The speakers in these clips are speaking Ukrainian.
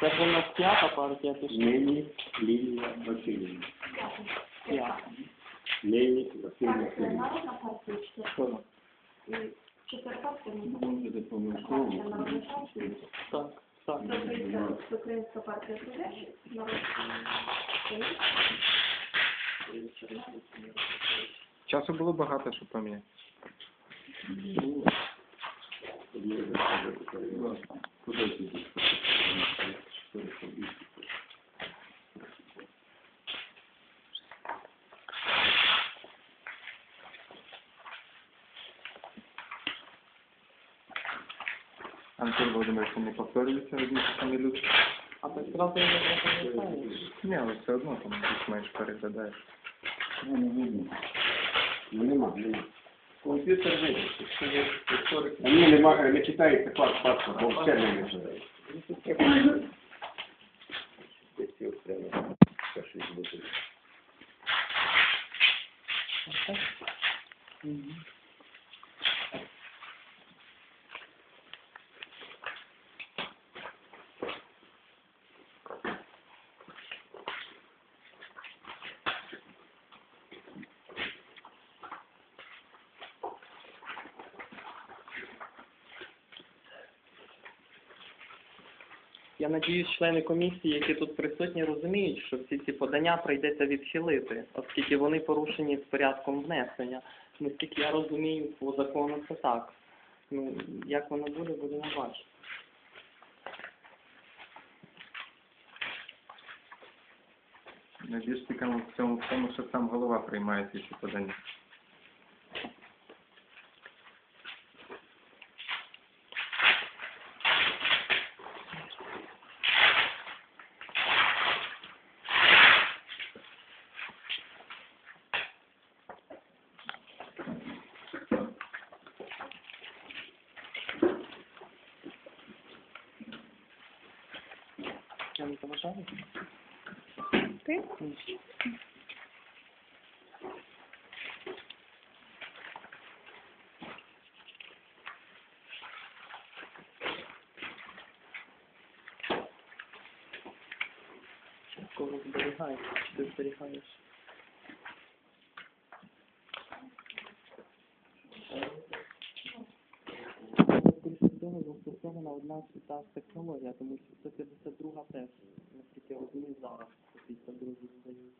Це ж у нас п'ята партія пішла. Нині Лілія Васильівна. П'ята. Це Васильівна. народна партія, чи це Що? четверта, Може, партія допомогу. Так, так. Тобто Українська партія трудящих, Часу було багато, щоб поміняти. Куди ти? Антон Володимирович, не повторюється одні самі люди? А так зразу не запам'ятаєш. Ні, але все одно там більш-менш переглядаєш. Ну, не видно. Ну, нема, нема. Комп'ютер видно. А ні, нема, е, не читається пас, паспорт, бо все не читається. Я надіюсь, члени комісії, які тут присутні, розуміють, що всі ці подання прийдеться відхилити, оскільки вони порушені з порядком внесення. Наскільки я розумію, по закону це так. Ну, як воно буде, будемо бачити. Найбільш цікаво в цьому в тому, що сам голова приймає ці подання. Не заважаю? Ти? Ні. Кого зберігаєш? Чи ти зберігаєш? Більше застосована одна і та технологія, тому що 152 теж, наскільки я розумію, зараз 152 здають.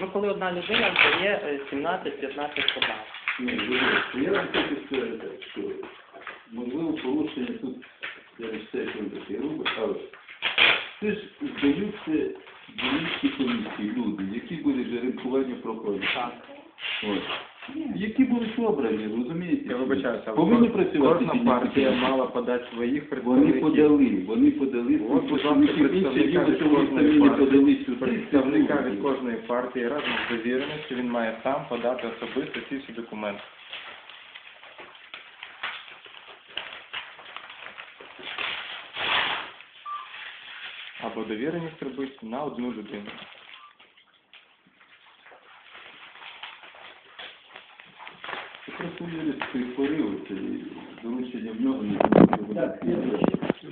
Ну, коли одна людина здає е, 17-15 подав. Я вам хочу сказати, що можливо порушення тут, я не знаю, що таке робить, але це ж здаються дільничні комісії, люди, які були вже ринкування проходять. Так. От. Які будуть обрані, розумієте? Я вибачаюся, Повинні працювати кожна партія мала подати своїх Вони представників. подали, вони подали, От, будь ласка, представника від кожної самі не партії. подали сюди. Представника від кожної партії разом з довіреністю він має сам подати особисто ці всі документи. Або довіреність робити на одну людину. Просто юрист прихворів, це доручення в нього не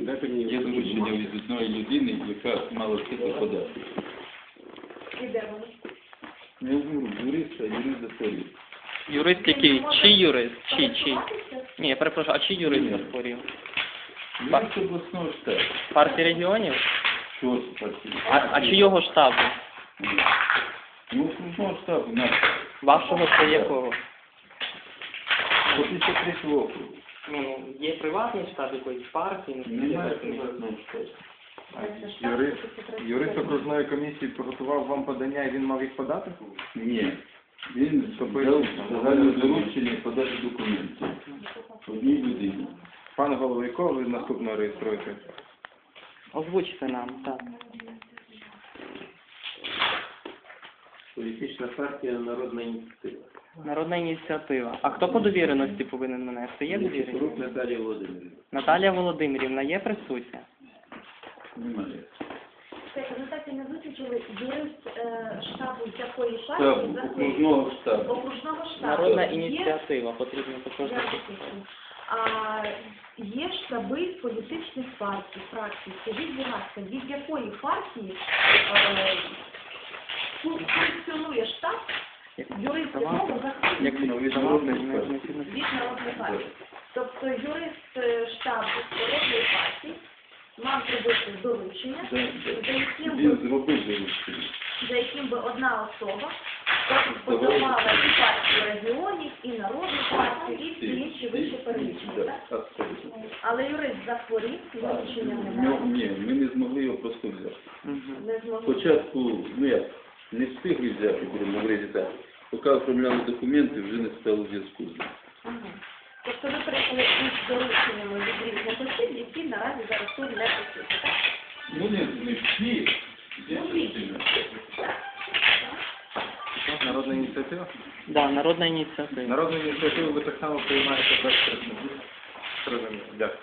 Дайте мені Є доручення від одної людини, яка мала вчити подати. І де вони? Не гуру, юрист, а юрист захворів. Юрист який? Чи юрист? Чи, чи? Ні, я перепрошую, а чи юрист захворів? Юрист обласного штабу. Партії регіонів? Що це таке? А, а чи його штабу? Ну, окружного штабу, на Вашого це якого? 53 округу. Ну, ну, є приватний штаб якоїсь партії? ну, Немає так приватного. Юрист, юрист окружної комісії підготував вам подання і він мав їх подати? Ні. Він дав загальне доручення подати документи. Одній людині. Пане голово, якого ви наступного реєструєте? Озвучте нам, так. Політична партія Народна ініціатива. Народна ініціатива. А хто по довіреності повинен нанести? Є довіреність? Рук Наталія Володимирівна. Наталія Володимирівна є присутня? Немає. Ну так і не виключили юрист е, штабу з якої партії? з якої? окружного штабу. Окружного штабу. Народна Є? ініціатива, потрібно також. Я записую. А є штаби політичних партій, фракцій. Скажіть, будь ласка, від якої партії е, юрист Ну, від народної партії? Тобто юрист е, штабу народної партії мав зробити доручення, за яким би за яким би одна особа подавала і партію регіонів, і народну партію, і всі інші вище перелічені. Але юрист захворів, доручення Ну, немає, ні, ми не змогли його просто взяти. Спочатку, ну як, не встигли взяти, будемо говорити так. Поки оформляли документи, вже не стало зв'язку. Ага. Тобто ви прийшли із дорученнями від різних осіб, які наразі зараз тут не присутні. так? Ну не, не всі. Є частина. Народна ініціатива? Да, народна ініціатива. Народну ініціативу ви так само приймаєте без представників. Зрозуміло. Дякую.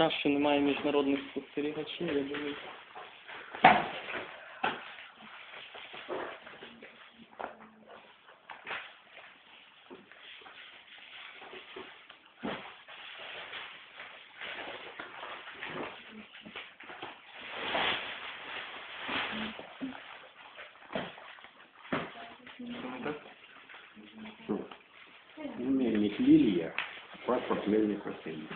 Шкода, що немає міжнародних спостерігачів, я думаю. Мельник Лилия, паспорт Мельник Василий.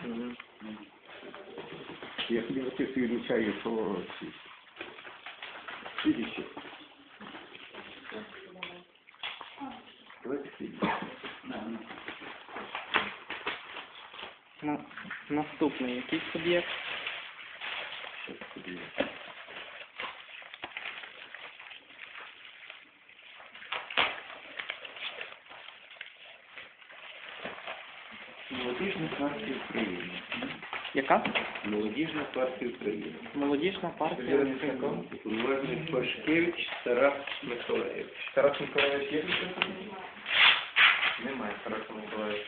Вот если изучаю, то видите. Давайте. На, наступний який суб'єкт? Молодіжна партія України. Яка? Молодіжна партія України. Молодіжна партія. Уважний Пашкевич Тарас Миколаївич. Тарас Миколаївич є? Немає Тараса Миколаївича.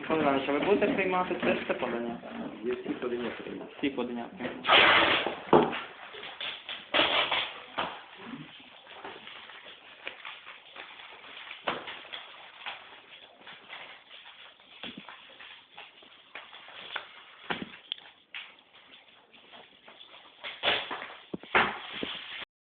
Микола Іванович, а ви будете приймати теж це подання? Є всі подання приймати. Всі подання приймати.